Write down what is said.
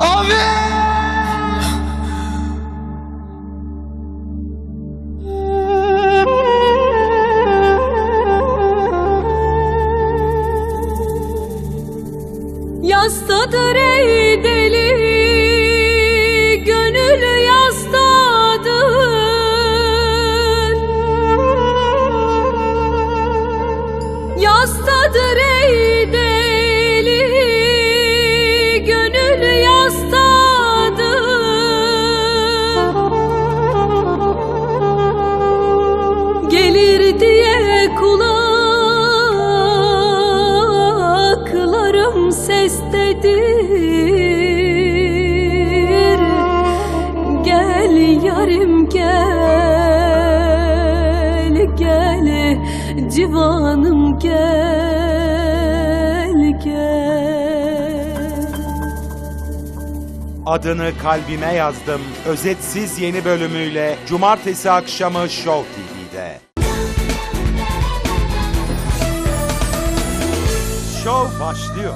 Abi! Yastadır ey deli Gönül yastadır Yastadır ey deli Gelir diye kulaklarım sestedir Gel yarim gel gel civanım gel gel Adını kalbime yazdım. Özetsiz yeni bölümüyle cumartesi akşamı Show TV'de. Show başlıyor.